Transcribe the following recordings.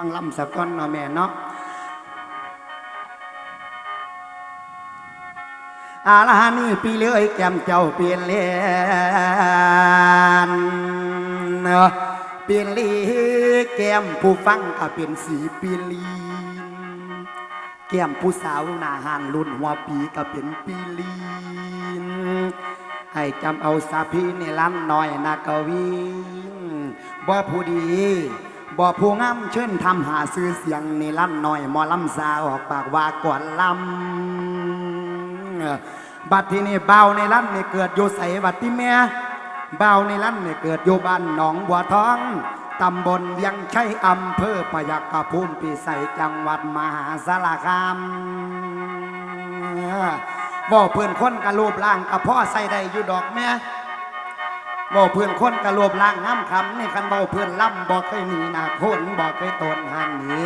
ฟังลำสะก้อนเนาะแม่เนาะอาลานี่ปีเลื่อยแก้มเจ้าเปลี่ยนเลียนเปลี่ยนลีแก้มผู้ฟังก็เป็นสีเปลี่ยนลีแก้มผู้สาวหน้าหานรุ่นหัวปีก็เป็นปีลีนให้จำเอาสาพีในล้ำน้อยนากวีบ่ผู้ดี บ่ผู้งามเชิญทำหาซื้อเสียงในล้ำน้อยมอลำซาออกปากว่าก่อนลำบัดที่นี่เบาในล้ำนี่เกิดอยู่ใสบัดที่แม่เบาในล้ำนี่เกิดอยู่บ้านหนองบัวทองตำบลยังใชัยอำเภอพยัคฆภูมิพิสัยจังหวัดมหาสารคามบ่เพื่อนคนกระรูปร่างกระพ่อใส่ได้อยู่ดอกแม่ บ่เพื่อนคนกะรูปร่างน้ำคำนี่คันบ่เพื่อนล่ำบ่เคยหนีหนาคนบ่เคยตนหันหนี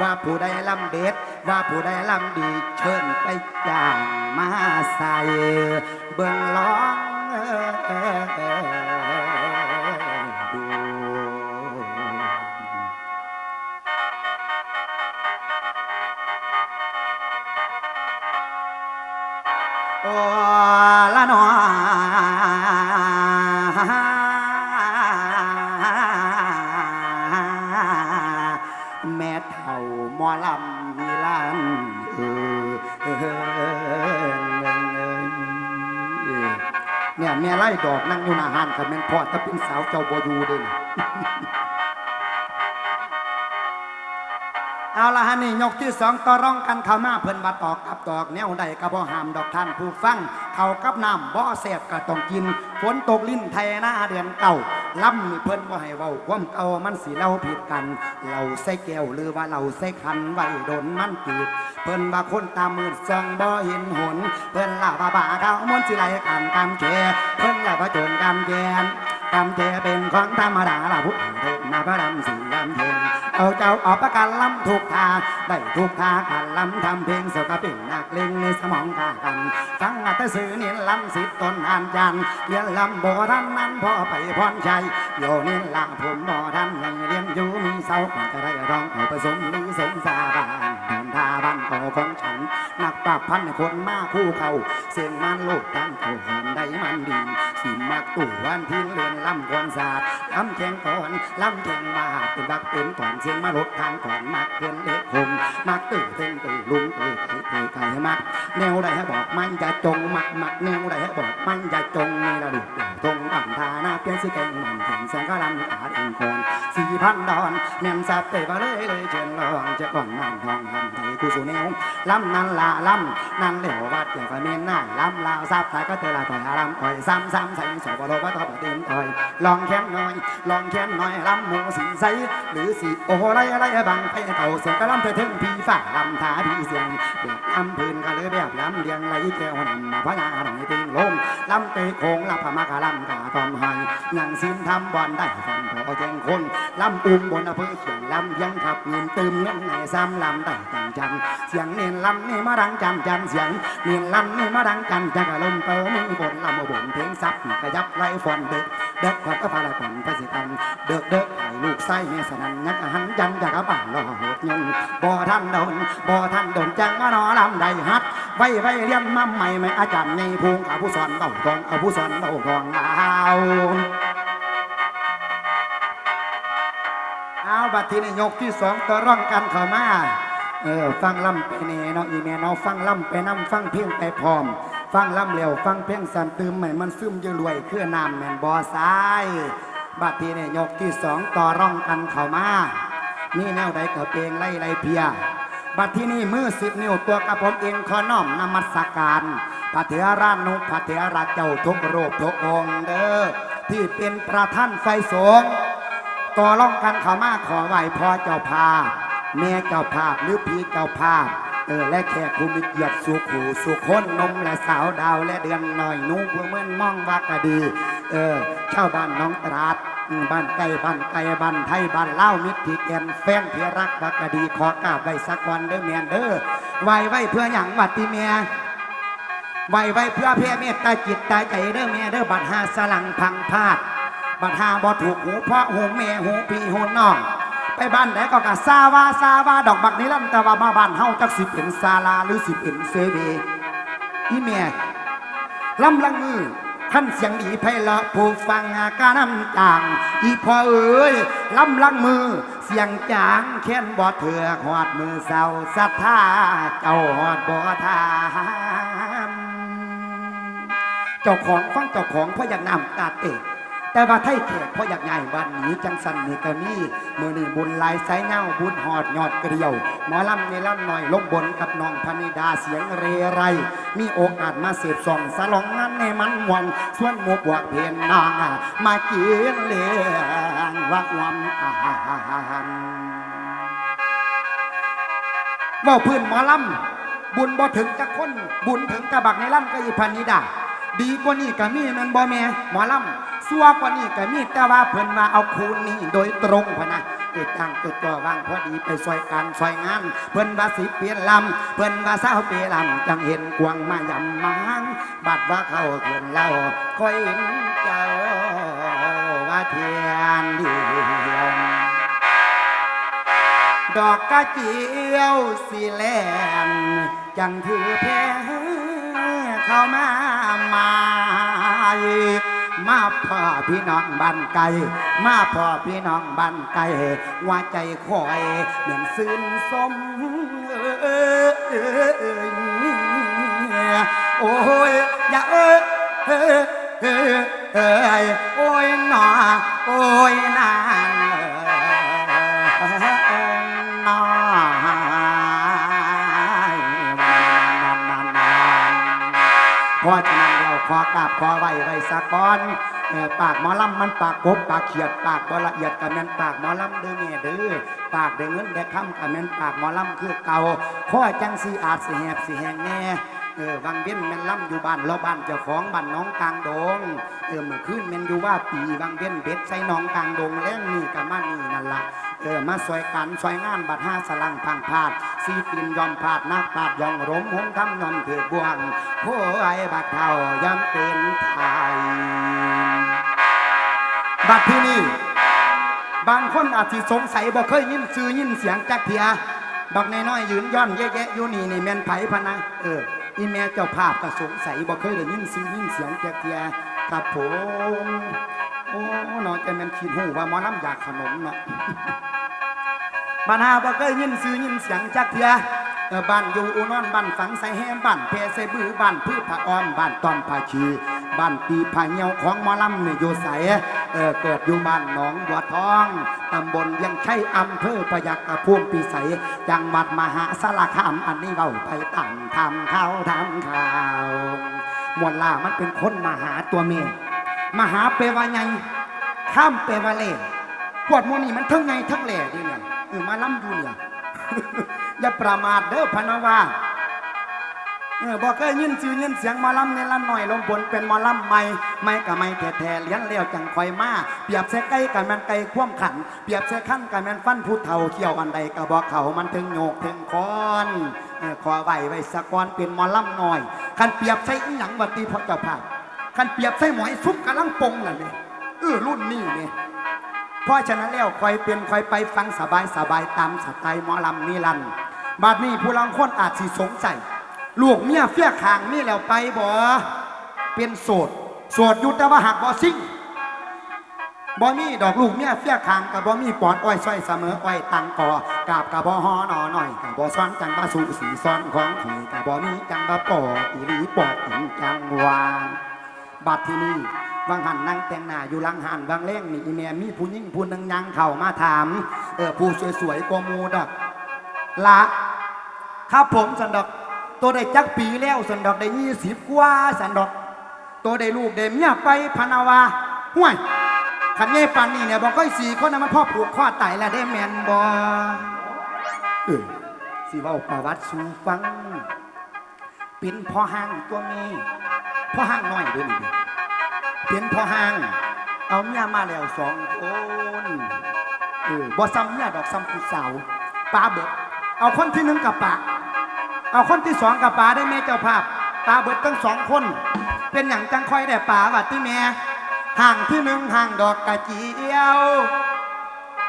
ว่าผู้ใดล่ำเด็ด ว่าผู้ใดล่ำดีเชิญไปจ้างมาใส่เบิ่งร้องดูโอ้ละนอ แม่ไล่ดอกนั่งอยู่หน้าห้านกับแม่นพอดถ้าเป็นสาวเจ้าบอยู่เด้นเอาละฮะนี่ยกที่สองต่อร่องกันเข้ามาเพิ่นบัดออกกับดอกแนวใดก็บ่ห้ามดอกท่านผู้ฟัง เขากับน้ำบ่อแสบก็ต้องกินฝนตกลิ้นไทยหน้าเดือนเก่าล่ำนี่เพิ่นบ่ให้เว้าความเก่ามันสิเล่าผิดกันเราใส่แก้วหรือว่าเราใส่คันไว้โดนมันจืด เพิ่นว่าคนตามืดส่องบ่เห็นหน เพิ่นล่าบ่าบ่าเขามวนสิไหลกันกำแค่เพิ่นล่าบ่โจนกำแกนกำเจเป็นของธรรมดาละพุทธเถิดนาพระดำสีดำเทงเอาเจ้าออกประกันลำทุกทาได้ทุกทากันลำทำเพลงเสกเป็นนักเลงในสมองกากันฟังอัตสื่อเนียนลำสิทธิ์ตนอ่านยันเรียนลำโบทันนั้นพ่อไปพรชัยโยนินละผมบ่ทันให้เรียนอยู่มีเสาก่อนจะได้ร้องเอาผสมหรือสมสาบาน ดาบ้านโตของฉันนักปราบพันคนมาคู่เขาเสียงมันโลกตั้งเขาหอนได้มันดีสิมักตู่วันทิ้งเรียนลำควรศาสตร์ลำแข่งก่อนลำแข่งมาเป็นบักเป็นก่อนเสียงมาลดทางก่อนมักเกินเล็กคมมักตื่นเต้นตื่นลุงตื่นไก่ตื่นไก่มักแนวใดให้บอกมันอย่าจงมักมักแนวใดให้บอกมันอย่าจงนี่ละดิจงบังทาหน้าเปลี่ยนสิเก่งมันถึงแสงก็ลำขาดเองคนสี่พันดอนแนมสับเตะมาเลยเลยเชิญลองจะก่อนนั่งทองทำไทยกูสู่แนวลำนั้นละลำนั่งเหลววัดอย่างก็เมนหน้าลำลาวซับท้ายก็เตละต่อยอารำอ่อยซ้ำซ้ำใส่สอบรบว่าทอบตีนต่อย ลองแค้นหน่อย ลองแค้นหน่อยลำหมูสีใสหรือสีโอ้ไรอะไรบังไปเต่าเสียงก็ลำเธอถึงพี่ฝ่าลำทาพี่เสียงเด็กลำพื้นก็เลยแบบลำเลียงไหลแก้วนำมาพญาหน่อยติงลมลำเตะโค้งลำพมากะลำกาตอมหายยังสินทำบอลได้ฟันพอแจงคนลำอุ้มบนอำเภอเขียงลำยังขับเงินเตืมเงินในซ้ำลำได้จังจังเสียงเนียนลำนี่มาดังจันจันเสียงเนียนลำนี่มาดังจันจังกะลมเตอมือบนลำบนเพลงซับกระยับไล่ฟอนเด็กเด็กก็พาละก่อนพระสิตันเด็กเด็กไอ้ลูกไส้เมสนันยักหันยันจากกะบ้านรอหดยนบ่ท่านโดนบ่ท่านโดนจังมานอลำใดฮัดไว้ไว้เรียนมาใหม่ไม่อาจารย์ในภูงเอาผู้สอนเบาทองเอาผู้สอนเบาทองเอาเอาบัดทีนี้ยกที่สองต่อร่องกันเข้ามา เออฟังล่ำไปเนเนาะอีเมเนาะฟังล่ำไปน้ำฟังเพียงไปพร้อม ฟังล่ำเร็วฟังเพียงสันตืมใหม่มันซึมยืรวยเครื่อน้ำแมนบอซ้ายบัดทีเนี้ยยกที่สองต่อร่องกันเข้ามานี่แนวใดก็เพลงไล่ไล่เพีย บัดที่นี่มือสิบนิ้วตัวกับผมเองขอน้อมนมัสการพระเถรานุพระเถระเจ้าทุกโรูปทุกองเด้อที่เป็นประท่านไฟสงต่อร่องกันเขามาขอไหวพอเจ้าภา แม่เจ้าภาพหรือพี่เจ้าภาพเออและแขกผู้มีเกียรติสุขหูสุขคนนมและสาวดาวและเดือนหน่อยนูเพื่อเมื่อนมองว่ากะดีเออชาวบ้านน้องตราดบ้านไก่บ้านไก่บ้านไทยบ้านเล่ามิตรที่แกนแฟนที่รักว่ากะดีขอกราบไว้สักวันเด้อแมนเด้อไหวไว้เพื่ออย่างวัดที่เมียไว้ไว้เพื่อเพียเมตตาจิตตาใจเด้อแม่เด้อบัดหาสลังพังพาดบัดหาบ่ถูกหูเพ่อหูแม่หูพี่หูน้อง ไปบ้านไหนก็กะซาวาซาวาดอกบักนี้ลั่นแต่ว่ามาบ้านเฮาจักสิเป็นศาลาหรือสิเป็นเซเวอีเมียลำลังมือท่านเสียงดีไพเราะผู้ฟังอาการน้ำจาง อีพอเอ้ยลำลังมือ เสียงจางแค้นบ่เถือกหอดมือเศร้าศรัทธาเจ้าหอดบ่ทามเจ้าของฟังเจ้าของเพราะอยากนำตาเตะ แต่ว่าไทยแขกเพราะอยากง่ายวันนี้จังสันนี่ก็มีมือนี่บุญหลายสายเงาบุญหอดยอดเกลียว หมอลำในลำหน่อยลงบนกับน้องพนิดาเสียงเรไร มีโอกาสมาเสพส่องสลองงานในมันวันส่วนหมูบวกเพียนนางมากินเลี้ยงวักวำอาหารเว่าพื้นหมอลำบุญบ่ถึงจะคนบุญถึงกระบักในลำก็อีพันิดาดีกว่านี้ก็มีแมันบ่แม่หมอลำ ซัวกว่านี้ก็มีแต่ว่าเพิ่นมาเอาคูณนี้โดยตรงพะนะเกิดตั้งจุดจ่อว่างพอดีไปซอยการซอยงานเพิ่นว่าสิเปลี่ยนลำเพิ่นว่าสาวเปลี่ยนลำจังเห็นกวางมายำมางบัดว่าเขาเกินเล่าคอยเห็นเจ้าว่าเทียนเดียวดอกกระเจียวสีแลนจังถือแพ้เข้ามามาอีก มาพ่อพี่น้องบ้านไกลมาพ่อพี่น้องบ้านไกลว่าใจคอยเหมือนซึ้นสมเอยโอ้ยอย่าเอ้ยเอ้ยเอ้ยเอ้ยโอ้ยหนอโอ้ยนาน ขอกราบขอไหวไว้สักก่อนปากหมอลำมันปากกบปากเขียดปากบ่ละเอียดกับแม่นปากหมอลำเด้อแม่เด้อปากได้เงินได้คำกับแม่นปากหมอลำคือเก่าข้อจังสีอาจสิแหบสิแหงแน่เออวังเว้นแม่นลำอยู่บ้านเราบ้านเจ้าของบ้านน้องกลางดงเออเมื่อคืนแม่นอยู่ว่าปีวังเว้นเบ็ดใส่น้องกลางดงแล้งนี่กับมานี่นั่นละ เออมาสวยกันสวยงานบัดห้าสลังพังพาดสีปินยอมพาดนักปาดยองรมหงทำยอมถือบวงผู้ไอ้บักเท่ายอมเป็นไทยบัดที่นี่บางคนอาจสิสงสัยบ่เคยยินซื้อยินเสียงจักเทียบักในน้อยยืนย้อนแยะๆอยู่นี่นี่แมนไผพนะเอออีแม่เจ้าภาพก็สงสัยบ่เคยได้ยินซื้อยินเสียงจักเทียครับผม โอ้เนาะจะแม่นคิดหูว่าหมอน้ำอยากขนมเนาะบ้านหาบ่เคยยินซื้อยินเสียงจักเทียบ้านอยู่อุนอนบ้านฝังใส่แฮมบ้านเพใส่บือบ้านพืชผาอ้อมบ้านตอมผาชีบ้านตีผาเหี่ยวของหมอลำเนี่ยอยู่ใสเออเกิดอยู่บ้านหนองบัวทองตำบลยังใช่อำเภอพยัคฆ์กพุ่มปีใสจังหวัดมหาสารคามอันนี้เราไปตามทำข่าวทำข่าวมวลล่ามันเป็นคนมหาตัวเมย์ มหาเปรวาไงข้ามเปรวาเล่ขวดมูนี่มันทั้งไงทั้งแหล่ดิเนี่ยเออมาล้ำอยู่เนี่ยอย่าประมาทเด้อพนาวาเออบอกเคยยินชื่อยินเสียงมาล้ำในลำหน่อยลงบนเป็นมาล้ำใหม่ไม่กับไม่แท้ๆเลี้ยนเลี้ยวจังคอยมาเปรียบใส่ไก่กับแมนไก่คว่ำขันเปรียบใส่ขั้นกับแมนฟันผู้เฒ่าเขี่ยวอันใดกระบอกเขามันถึงโยกถึงคอนเออขอไหวไว้สะกอนเป็นมอล้ำหน่อยคันเปรียบใส่อีหยังวัตีพระเจ้าภาพ คันเปียบใส่หมอยซุปกำลังปงนั่นเลยเออรุ่นนี้เนี่ยเพราะฉะนั้นแล้วคอยเป็นคอยไปฟังสบายสบายตามสไตล์หมอลำนี่ลันบัดนี้ผู้ลังคนอาจสิสงสัยลูกเมียเฟี้ยขางนี่แล้วไปบ่เป็นโสดโสดยุตว่าหักบ่ซิ่งบ่มีดอกลูกเมียเฟี้ยขางกับบ่มีปอดอ้อยส้อยเสมออ้อยตังกอกาบกับบ่ฮอหนอหน่อยกับบ่ซ้อนจังบ่สูสีซ้อนของขี่กับบ่มีจังบ่ปอดอีหลีปอดอินจังวาง บัดที่นี่วังหันนั่งแต่งหน้าอยู่ลังหันวังเล่งนี่อีเมียมีผู้หญิงผู้นึงยังเข้ามาถาม เออผู้สวยๆกว่ามูดอกละครับผมสันดอก ตัวได้จักปีแล้วสันดอกได้ยี่สิบกว่าสันดอก ตัวได้ลูกได้เมียไปพนาวาห่วยขันเย่ปันนี่เนี่ยบอกก็สี่คนนะมันพ่อผูกข้อไตแล้วได้แมนบอเออสิว่าประวัติสูฟัง เป็นพ่อห้างตัวเมี พ่อห้างน้อยเด้วยนี่เป็นพ่อห้าง เอาเมียมาแล้วสองคนเออบ่ซ้ำเมียดอกซ้ำผู้สาวปลาเบิด เอาคนที่หนึ่งกับปลาเอาคนที่สองกับปลาได้แม่เจ้าภาพปลาเบิดทั้งสองคน เป็นอย่างจังคอยได้ปลาว่าที่แม่ห่างที่หนึ่งห่างดอกกระเจียว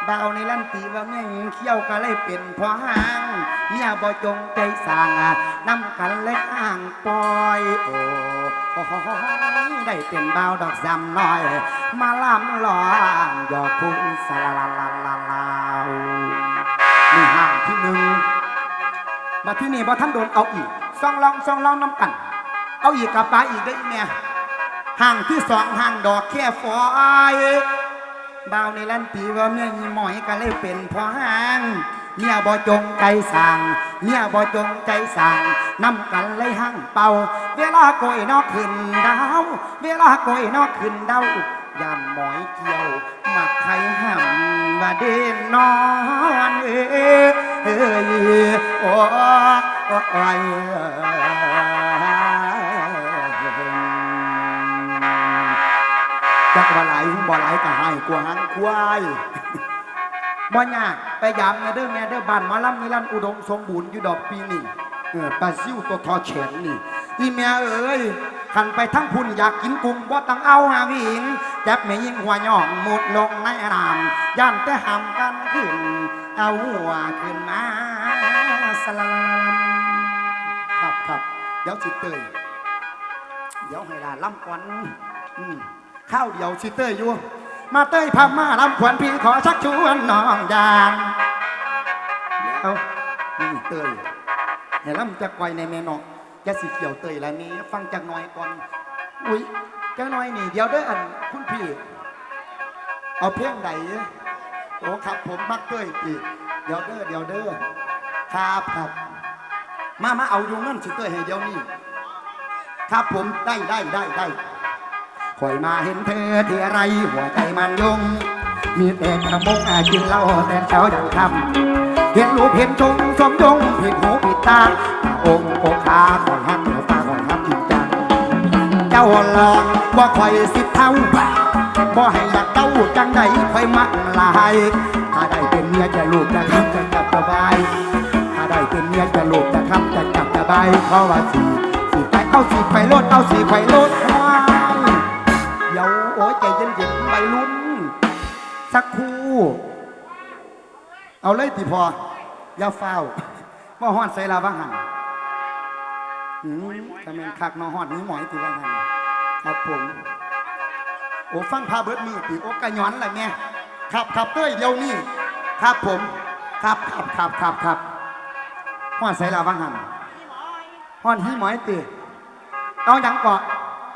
ดาวในลั่นตีว่าเมียงเขี้ยวก็เลยเป็นพ่อห้างเมียบ่จงใจสางอะนำกันเลยอ้างปล่อยโอ้โหได้เป็นดาวดอกจำน้อย มาล่ำลองยอพุ่งสลาลาลาลาลาวนี่ห้างที่หนึ่งมาที่นี่บ่ท่านโดนเอาอีกซองลองซองลองน้ำกัน เอาอีกกับปลาอีกได้เนี่ยห่างที่สองห่างดอกแค่ฝอย ดาวในลั่นปีว่าเมียมีหมอยก็เลยเป็นพอหางเมียบ่จงใจสั่งเมียบ่จงใจสั่งนำกันเลยห่างเป่า เวลาโกยนอกขึ้นดาว เวลาโกยนอกขึ้นดาวยามหมอยเกี่ยวมักไข่ห่ำว่าเด่นนอนเอ้ยเอ้ยโอ้โอ้ย จักว่าไหลบ่ไหลก็ให้กวหันควายบ่ยากไปยามแม่เด้อแม่เด้อบ้านมาลำนิรันอุดมสมบูรณ์อยู่ดอกปีนี่เออปลาซิวตัวทอแฉนนี่อีแม่เอ้ยขันไปทั้งพุ่นอยากกินกุ้งบ่ต้องเอาหาวิงจับแม่ยิงหัวย่องหมดลงในน้ำย่านแต่หำกันขึ้น เอาหัวขึ้นมาสลาครับครับเดี๋ยวสิเตยเดี๋ยวให้ลาล่ำกวนอืม ข้าวเดียวชิเตอร์อยู่ มาเต้ยพามาลำขวัญพี่ขอชักชวนน้องยางเดี๋ยวนี่เตยให้ล่ำจะไกวในแม่นองอยาสิเกี่ยวเตยแล้วนี้ฟังจากน้อยก่อน อุ้ยจักน้อยนี่เดี๋ยวเด้ออันคุณพี่ เอาเพลงไหนโอ้ครับผมมักเตยอีกเดี๋ยวเด้อเดี๋ยวเด้อครับครับ มามาเอาอยู่เงินชิเตอร์ให้เดี๋ยวนี้ ครับผมได้ได้ได้ได้ คอยมาเห็นเธอที่ไรหัวใจมันยุ่งมีแต่กระมงอากินเหล้าแต่เช้าอย่างค่ำเห็นรูปเห็นชงสมยงผิดหูผิดตาองค์โกขาคอยหักหัวตาคอยหักจริงจังเจ้าลองว่าคอยสิเท่าบ่ให้อยากเต้าจังใดคอยมักลายถ้าได้เป็นเมียจะลูกจะทำจะจับสบายถ้าได้เป็นเมียจะลูกจะทำจะจับสบายเพราะว่าสีสีไปเอาสีไปรถเอาสีไปรถว้ สักครู่ เอาเลยติพอ อย่าเฝ้าวว่าฮ้อนใส่ลาบ้างหันอืมกำเนินคักนอฮอดนี้หมอยตีว่าหันครับผม โอ้ฟังพาเบิดมือตีโอ้กะย้อนแหละแม่ครับครับเต้ยเดียวนี่ครับผม ครับครับครับครับครับฮ้อนใส่ลาบ้างหันฮ้อนหีหมอยตีเอาหยังเกาะ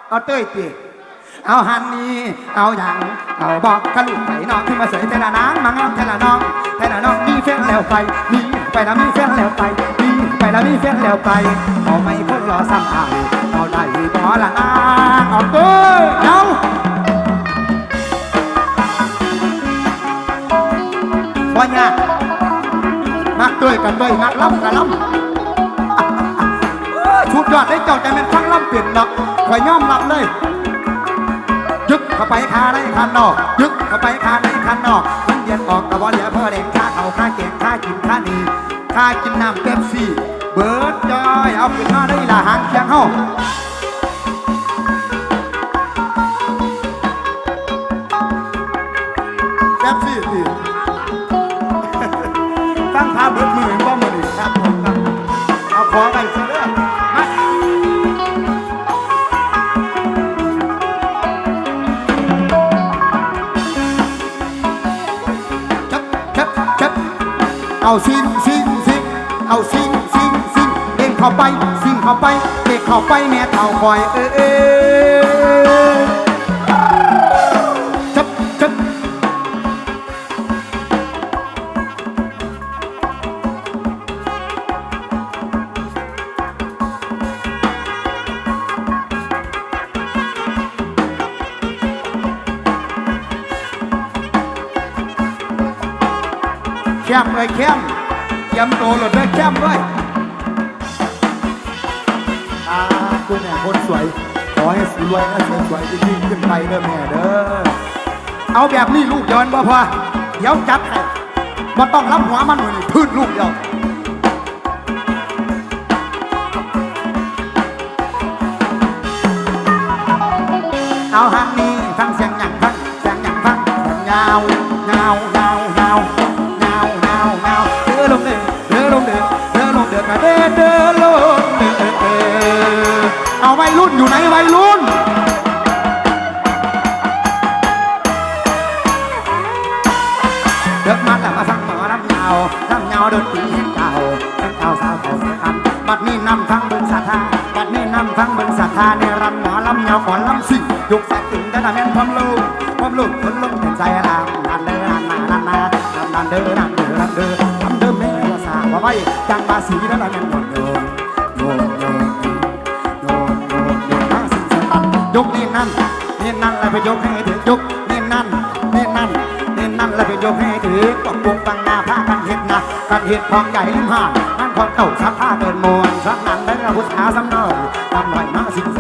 เอาเต้ยตี เอาหันนี่เอาหยังเอาบอกกะลูกไผ่น้องขึ้นมาเสยแต่ละนางมังลำแต่ละน้องแต่ละน้องมีแฟนแล้วไปมีไปแล้วมีแฟนแล้วไปมีไปแล้วมีแฟนแล้วไปเอาไม่คนรอซ้ำอ่างเอาได้บ่ละนางเอาเต้ยเอาบ่ยากมักเต้ยกันเต้ยมักล้ำกันล้ำชุดยอดได้เจ้าใจเป็นฟังล้ำเปลี่ยนเนาะคอยยอมรับเลย คานนอก ยึกเข้าไปคาในขานนอกมันเย็นออกกระบอกเหลือพ่อเด็กค่าเขาข้าเก่งข้ากินข้านีข้ากินน้ำเป๊ปซี่เบิร์ดจอยเอาขึ้นมาได้ละหางเคียงเฮาเป๊ปซี่ เอาซิงซิงซิงเอาซิงซิงซิงเด้งเข้าไปซิงเข้าไปเด็กเข้าไปแม่เท่าคอยเออ ข้มเลยเข้มเตรียมตัวหลดด้วยเข้มด้วยอ่าคุณแม่คนสวย ขอให้สวยและสวยสวยๆยิ่งขึ้นไปเด้อแม่เด้อ เอาแบบนี้ลูกย้อนบ่พอเดี๋ยวจัดให้บ่ต้องรับหัวมันเลยพื้นลูกเดียวเอาหันนี้ อนลำสิ่งยกสักถึงได้แม่นพร้อมลงพร้อมลงคนลงเป็นใจลำนันเด้อนันนานันนานันเด้อนันเด้อนันเด้อนันเด้อแม่ละสาว่าไว้จังบาสีได้แม่นโยนโยนโยนโยนโยนโยนโยนมาสิ่งสตันยกนี่นั่นนี่นั่นแล้วไปยกให้ถึงยกนี่นั่นนี่นั่นนี่นั่นแล้วไปยกให้ถึงปกปุงตังหน้าผ้ากันเห็ดนะกันเห็ดพองใหญ่ลิมหานั่นพองเต่าซักผ้าเดินมวนสักนั้นเด้อผู้สาวสำนาตามหน่อยมาสิ่งเส